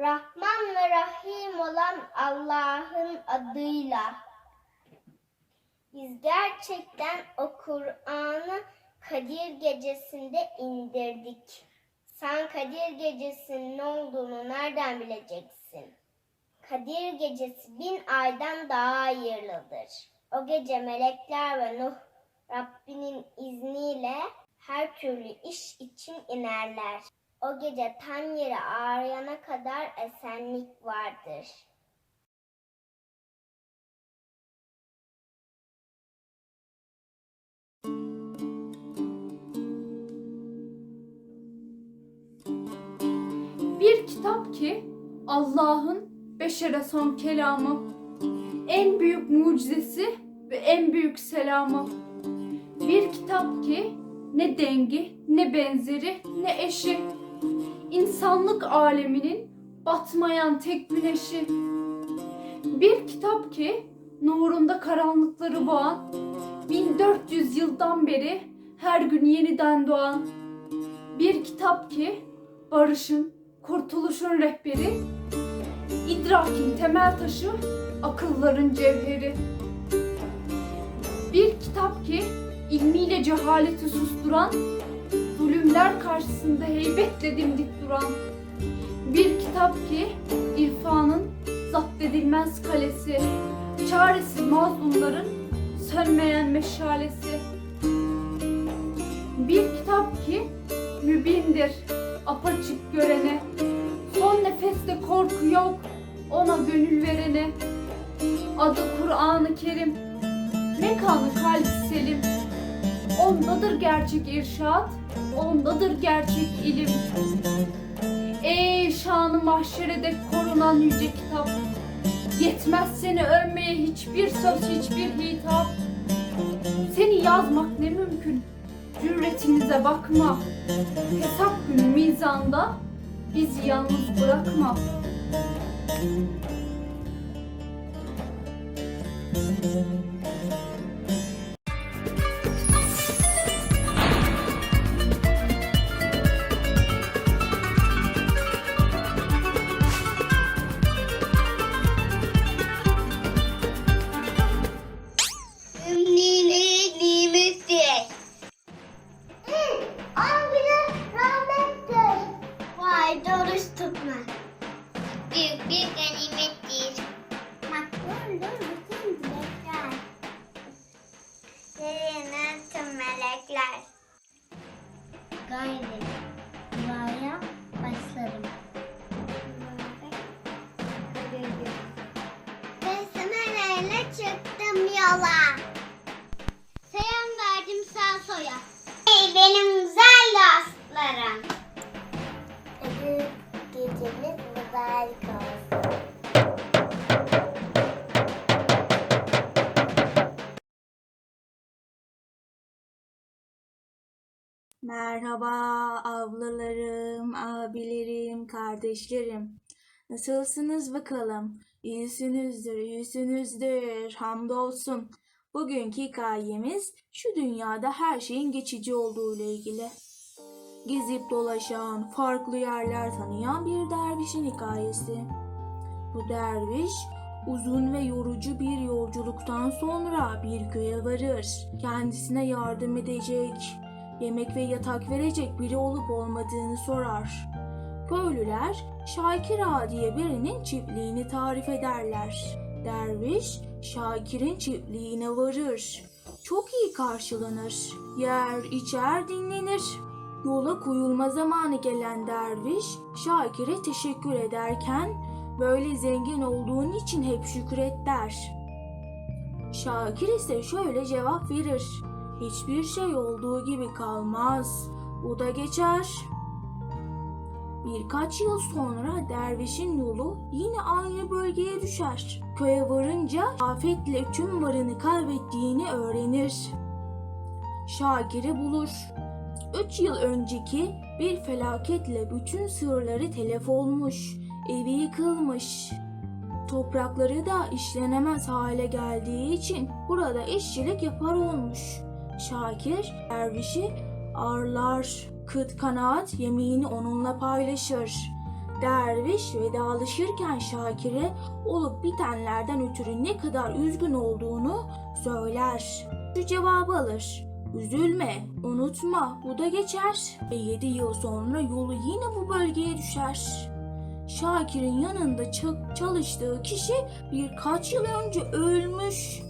Rahman ve Rahim olan Allah'ın adıyla. Biz gerçekten o Kur'an'ı Kadir gecesinde indirdik. Sen Kadir gecesinin ne olduğunu nereden bileceksin? Kadir gecesi bin aydan daha hayırlıdır. O gece melekler ve Nuh Rabbinin izniyle her türlü iş için inerler. O gece tam yeri ağrıyana kadar esenlik vardır. Bir kitap ki Allah'ın beşere son kelamı. En büyük mucizesi ve en büyük selamı. Bir kitap ki ne dengi, ne benzeri, ne eşi. İnsanlık aleminin batmayan tek güneşi. Bir kitap ki nurunda karanlıkları boğan, 1400 yıldan beri her gün yeniden doğan. Bir kitap ki barışın, kurtuluşun rehberi, idrakin temel taşı, akılların cevheri. Bir kitap ki ilmiyle cehaleti susturan, zulümler karşısında heybetle dimdik duran. Bir kitap ki irfanın zapt edilmez kalesi, çaresi mazlumların sönmeyen meşalesi. Bir kitap ki mübindir, apaçık görene. Son nefeste korku yok ona gönül verene. Adı Kur'an-ı Kerim, mekanı kalbi selim. Ondadır gerçek irşat, ondadır gerçek ilim. Ey şanı mahşerede korunan yüce kitap. Yetmez seni övmeye hiçbir söz, hiçbir hitap. Seni yazmak ne mümkün, cüretimize bakma. Hesap günü mizanda bizi yalnız bırakma. Ümniliği yola. Selam verdim sağ soya. Ey benim güzel dostlarım. Hadi geceniz mübarek olsun. Merhaba ablalarım, abilerim, kardeşlerim. Nasılsınız bakalım? İyisinizdir, iyisinizdir. Hamdolsun. Bugünkü hikayemiz şu dünyada her şeyin geçici olduğu ile ilgili. Gezip dolaşan, farklı yerler tanıyan bir dervişin hikayesi. Bu derviş uzun ve yorucu bir yolculuktan sonra bir köye varır. Kendisine yardım edecek, yemek ve yatak verecek biri olup olmadığını sorar. Köylüler Şakir Ağa diye birinin çiftliğini tarif ederler. Derviş Şakir'in çiftliğine varır. Çok iyi karşılanır. Yer, içer, dinlenir. Yola koyulma zamanı gelen derviş Şakir'e teşekkür ederken böyle zengin olduğun için hep şükret der. Şakir ise şöyle cevap verir. Hiçbir şey olduğu gibi kalmaz. Bu da geçer. Birkaç yıl sonra dervişin yolu yine aynı bölgeye düşer. Köye varınca afetle tüm varını kaybettiğini öğrenir. Şakir'i bulur. Üç yıl önceki bir felaketle bütün sığırları telef olmuş, evi yıkılmış. Toprakları da işlenemez hale geldiği için burada işçilik yapar olmuş. Şakir dervişi ağırlar, kıt kanaat yemeğini onunla paylaşır. Derviş vedalaşırken Şakir'e olup bitenlerden ötürü ne kadar üzgün olduğunu söyler. Şu cevabı alır. Üzülme, unutma, bu da geçer. Ve yedi yıl sonra yolu yine bu bölgeye düşer. Şakir'in yanında ça- çalıştığı kişi birkaç yıl önce ölmüş.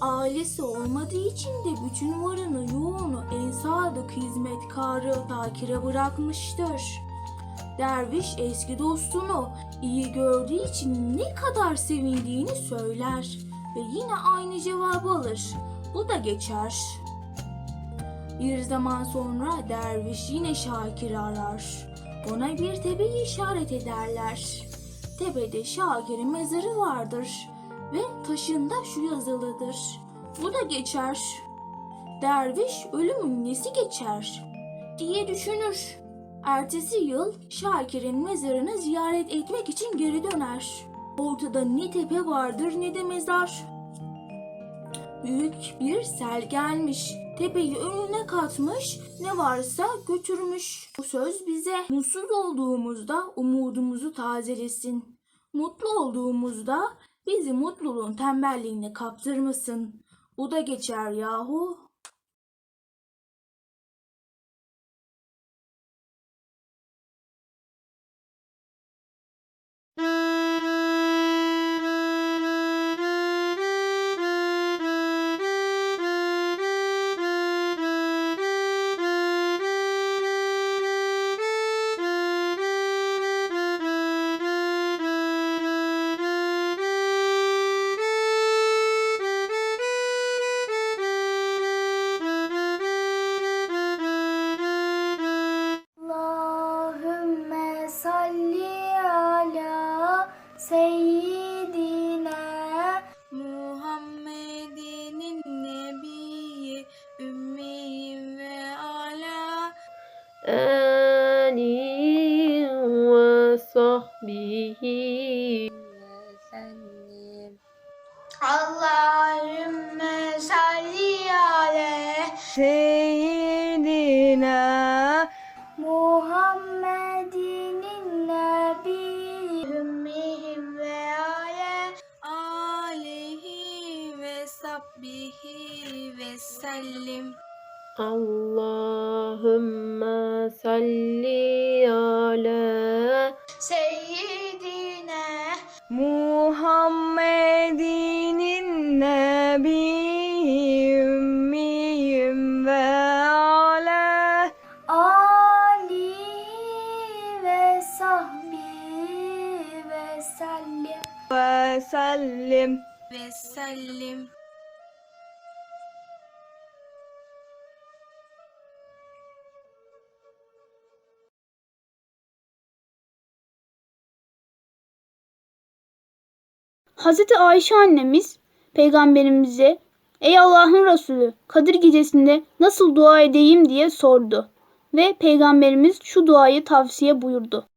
Ailesi olmadığı için de bütün varını yoğunu en sadık hizmetkarı Şakir'e bırakmıştır. Derviş eski dostunu iyi gördüğü için ne kadar sevindiğini söyler ve yine aynı cevabı alır. Bu da geçer. Bir zaman sonra derviş yine Şakir'i arar. Ona bir tepeyi işaret ederler. Tepede Şakir'in mezarı vardır ve taşında şu yazılıdır. Bu da geçer. Derviş ölümün nesi geçer diye düşünür. Ertesi yıl Şakir'in mezarını ziyaret etmek için geri döner. Ortada ne tepe vardır ne de mezar. Büyük bir sel gelmiş. Tepeyi önüne katmış, ne varsa götürmüş. Bu söz bize mutsuz olduğumuzda umudumuzu tazelesin. Mutlu olduğumuzda bizi mutluluğun tembelliğine kaptırmasın. Bu da geçer yahu. آله وصحبه Allahümme salli ala Seyyidina Muhammedin nebi ümmihim ve ale alihi ve sabbihi ve sellim. Allahümme salli ala seyyidina Muhammed'in nebiyyi ümmiyim ve ala Ali ve sahbi ve sellim. ve sellim ve sellim. Hazreti Ayşe annemiz peygamberimize Ey Allah'ın Resulü Kadir gecesinde nasıl dua edeyim diye sordu. Ve peygamberimiz şu duayı tavsiye buyurdu.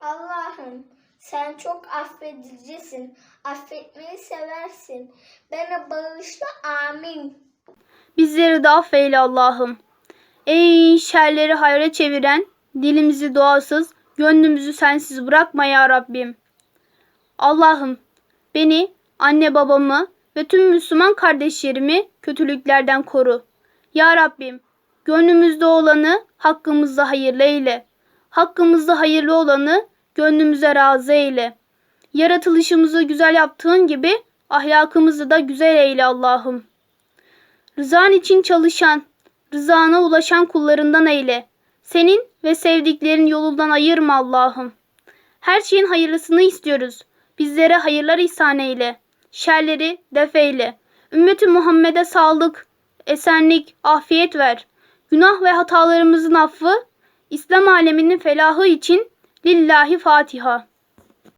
Allah'ım sen çok affedicisin. Affetmeyi seversin. Bana bağışla amin. Bizleri de affeyle Allah'ım. Ey şerleri hayra çeviren, dilimizi duasız, gönlümüzü sensiz bırakma ya Rabbim. Allah'ım beni, anne babamı ve tüm Müslüman kardeşlerimi kötülüklerden koru. Ya Rabbim gönlümüzde olanı hakkımızda hayırlı eyle. Hakkımızda hayırlı olanı gönlümüze razı eyle. Yaratılışımızı güzel yaptığın gibi ahlakımızı da güzel eyle Allah'ım. Rızan için çalışan, rızana ulaşan kullarından eyle. Senin ve sevdiklerin yolundan ayırma Allah'ım. Her şeyin hayırlısını istiyoruz. Bizlere hayırlar ihsan eyle. Şerleri def eyle. Ümmeti Muhammed'e sağlık, esenlik, afiyet ver. Günah ve hatalarımızın affı, İslam aleminin felahı için Lillahi Fatiha.